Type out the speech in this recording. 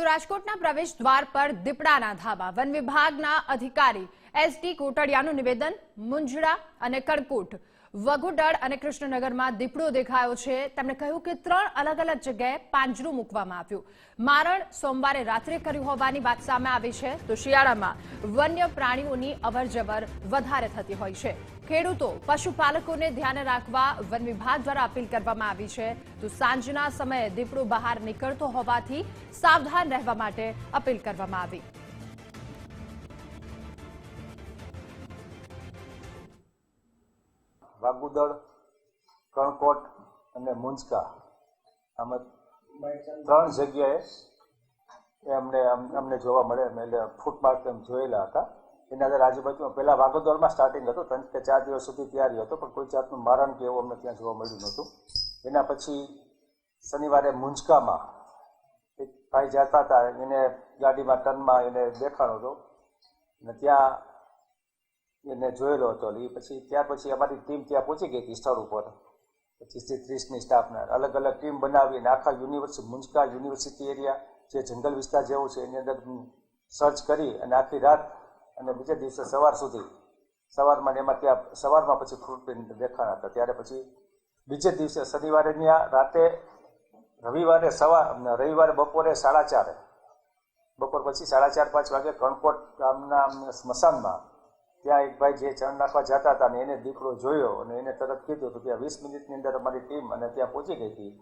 તો રાજકોટના પ્રવેશ દ્વાર પર દીપડાના ધાબા. વન વિભાગના અધિકારી એસ ટી કોટડિયાનું નિવેદન મુંજડા અને કડકુટ વઘુડળ અને કૃષ્ણનગરમાં દીપડો દેખાયો છે. તેમણે કહ્યું કે ત્રણ અલગ અલગ જગ્યાએ પાંજરું મૂકવામાં આવ્યું. મારણ સોમવારે રાત્રે કર્યું હોવાની વાત સામે આવી છે. તો શિયાળામાં વન્ય પ્રાણીઓની અવરજવર વધારે થતી હોય છે. ખેડૂતો, પશુપાલકોને ધ્યાને રાખવા વન વિભાગ દ્વારા અપીલ કરવામાં આવી છે. તો સાંજના સમયે દીપડો બહાર નીકળતો હોવાથી સાવધાન રહેવા માટે અપીલ કરવામાં આવી. વાગુદળ, કણકોટ અને મુંજકા. આમાં ત્રણ જગ્યાએ એ અમને જોવા મળે એટલે ફૂટમાર્ક એમ જોયેલા હતા. એના અંદર આજુબાજુમાં પહેલાં વાગોદળમાં સ્ટાર્ટિંગ હતું, ત્રણ કે ચાર દિવસ સુધી તૈયારી હતો, પણ કોઈ જાતનું મારણ કે એવું અમને ત્યાં જોવા મળ્યું નહોતું. એના પછી શનિવારે મુંજકામાં એક ભાઈ જતા હતા, એને ગાડીમાં ટનમાં એને દેખાણો હતો. અને ત્યાં એને જોયેલો હતો. એ પછી, ત્યાર પછી અમારી ટીમ ત્યાં પહોંચી ગઈ હતી સ્થળ ઉપર. પચીસથી ત્રીસની સ્ટાફના અલગ અલગ ટીમ બનાવીને આખા યુનિવર્સિટી મુંજકા યુનિવર્સિટી એરિયા જે જંગલ વિસ્તાર જેવો છે, એની અંદર સર્ચ કરી અને આખી રાત અને બીજા દિવસે સવાર સુધી. સવારમાં એમાં ત્યાં સવારમાં પછી ફ્રૂટ પ્રિન્ટ દેખાણા હતા. ત્યારે પછી બીજે દિવસે શનિવારે ત્યાં રાતે રવિવારે સવાર રવિવારે બપોરે સાડા ચારે. બપોર પછી સાડા ચાર, પાંચ વાગે કણકોટ ગામના સ્મશાનમાં ત્યાં એક ભાઈ જે ચણ નાખવા જતા હતા ને એને દીકરો જોયો અને એને તરત કીધું તો ત્યાં વીસ મિનિટની અંદર અમારી ટીમ અને ત્યાં પહોંચી ગઈ હતી.